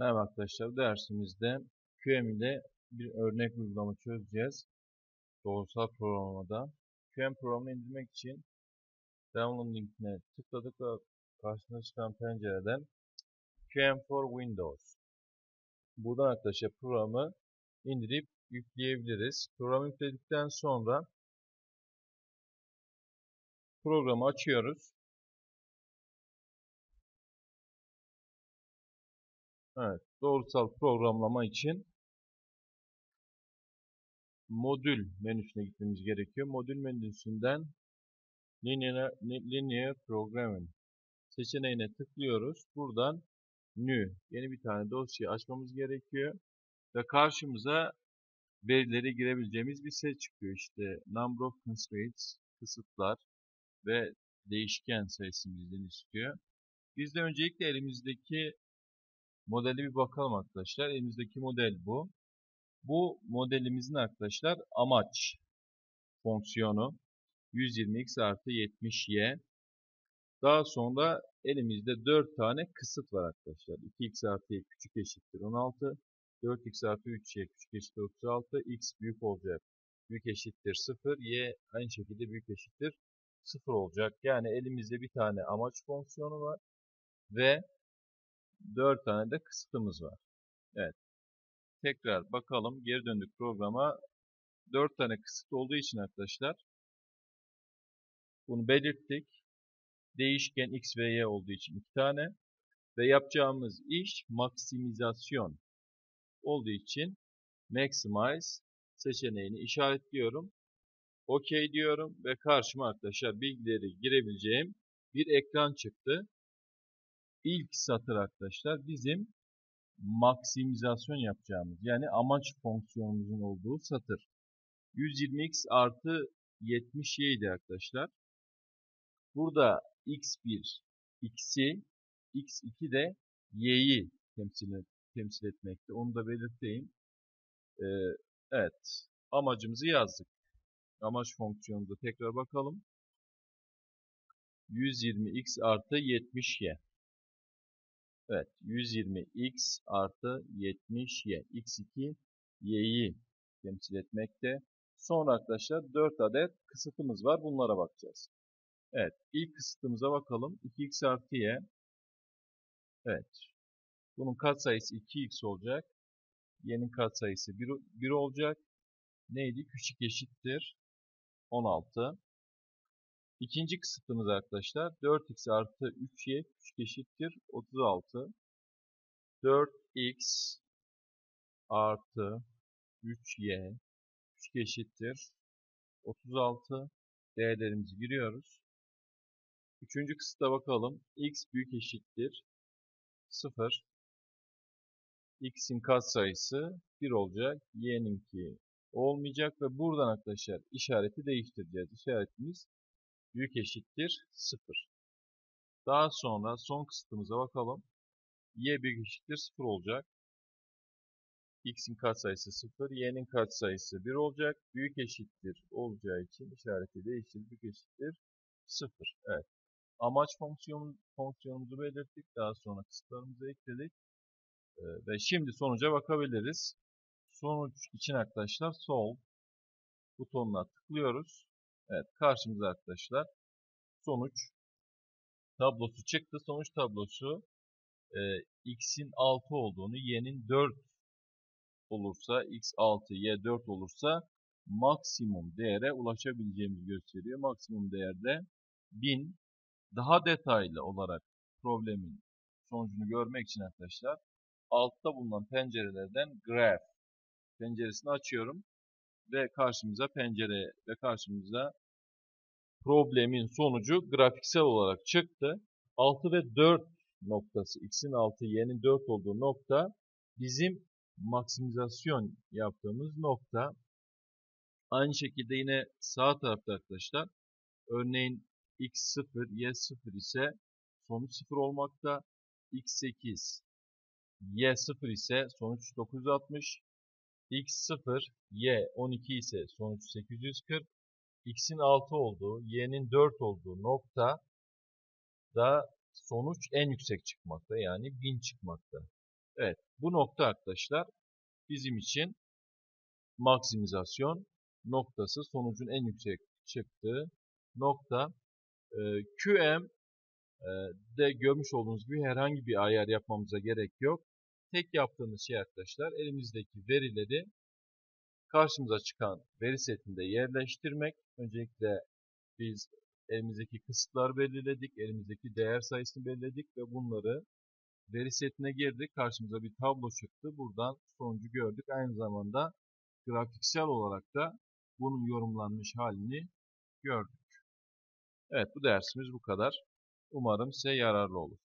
Merhaba arkadaşlar. Dersimizde QM ile bir örnek uygulama çözeceğiz. Doğrusal programlamada. QM programını indirmek için download linkine tıkladık ve karşımıza çıkan pencereden QM for Windows. Buradan arkadaşlar programı indirip yükleyebiliriz. Programı yükledikten sonra programı açıyoruz. Evet, doğrusal programlama için modül menüsüne gitmemiz gerekiyor. Modül menüsünden linear, linear programming seçeneğine tıklıyoruz. Buradan new yeni bir tane dosya açmamız gerekiyor ve karşımıza verileri girebileceğimiz bir set çıkıyor. İşte number of constraints kısıtlar ve değişken sayısı bizden istiyor. Biz de öncelikle elimizdeki modeli bir bakalım arkadaşlar. Elimizdeki model bu. Bu modelimizin arkadaşlar amaç fonksiyonu 120x artı 70y. Daha sonra elimizde 4 tane kısıt var arkadaşlar. 2x artı y küçük eşittir 16. 4x artı 3y küçük eşittir 36. x büyük olacak. Büyük eşittir 0. y aynı şekilde büyük eşittir 0 olacak. Yani elimizde bir tane amaç fonksiyonu var. Ve 4 tane de kısıtımız var. Evet. Tekrar bakalım. Geri döndük programa. 4 tane kısıt olduğu için arkadaşlar bunu belirttik. Değişken x ve y olduğu için 2 tane. Ve yapacağımız iş maksimizasyon olduğu için maximize seçeneğini işaretliyorum. OK diyorum ve karşıma arkadaşlar bilgileri girebileceğim bir ekran çıktı ilk satır arkadaşlar bizim maksimizasyon yapacağımız yani amaç fonksiyonumuzun olduğu satır. 120x artı 70y idi arkadaşlar. Burada x1 x'i x2 de y'yi temsil, temsil etmekte. Onu da belirteyim. Ee, evet. Amacımızı yazdık. Amaç fonksiyonumuza tekrar bakalım. 120x artı 70y. Evet 120x artı 70y. x2 y'yi temsil etmekte. Sonra arkadaşlar 4 adet kısıtımız var. Bunlara bakacağız. Evet ilk kısıtımıza bakalım. 2x artı y. Evet. Bunun katsayısı 2x olacak. Y'nin katsayısı 1, 1 olacak. Neydi? Küçük eşittir 16. İkinci kısıtımız arkadaşlar 4x artı 3y küçük eşittir 36. 4x artı 3y küçük eşittir 36. Değerlerimizi giriyoruz. Üçüncü kısıta bakalım. x büyük eşittir 0. x'in katsayısı 1 olacak. y'ninki olmayacak ve buradan arkadaşlar işareti değiştireceğiz. İşaretimiz büyük eşittir 0. Daha sonra son kısıtımıza bakalım. y büyük eşittir 0 olacak. x'in katsayısı 0, y'nin katsayısı 1 olacak. Büyük eşittir olacağı için işareti değiştir. Büyük eşittir 0. Evet. Amaç fonksiyon, fonksiyonumuzu belirttik. Daha sonra kısıtlarımızı ekledik. Ee, ve şimdi sonuca bakabiliriz. Sonuç için arkadaşlar solve butonuna tıklıyoruz. Evet karşımıza arkadaşlar sonuç tablosu çıktı. Sonuç tablosu e, x'in 6 olduğunu, y'nin 4 olursa, x 6, y 4 olursa maksimum değere ulaşabileceğimizi gösteriyor. Maksimum değerde 1000 daha detaylı olarak problemin sonucunu görmek için arkadaşlar altta bulunan pencerelerden graph penceresini açıyorum ve karşımıza pencere ve karşımıza problemin sonucu grafiksel olarak çıktı. 6 ve 4 noktası, x'in 6, y'nin 4 olduğu nokta bizim maksimizasyon yaptığımız nokta. Aynı şekilde yine sağ tarafta arkadaşlar örneğin x0, y0 ise sonuç 0 olmakta. x8, y0 ise sonuç 960. x0, y 12 ise sonuç 840. x'in 6 olduğu, y'nin 4 olduğu nokta da sonuç en yüksek çıkmakta. Yani 1000 çıkmakta. Evet, bu nokta arkadaşlar bizim için maksimizasyon noktası sonucun en yüksek çıktığı nokta. Ee, QM e, de görmüş olduğunuz gibi herhangi bir ayar yapmamıza gerek yok. Tek yaptığımız şey arkadaşlar elimizdeki verileri karşımıza çıkan veri setinde yerleştirmek. Öncelikle biz elimizdeki kısıtlar belirledik, elimizdeki değer sayısını belirledik ve bunları veri setine girdik. Karşımıza bir tablo çıktı. Buradan sonucu gördük. Aynı zamanda grafiksel olarak da bunun yorumlanmış halini gördük. Evet bu dersimiz bu kadar. Umarım size yararlı olur.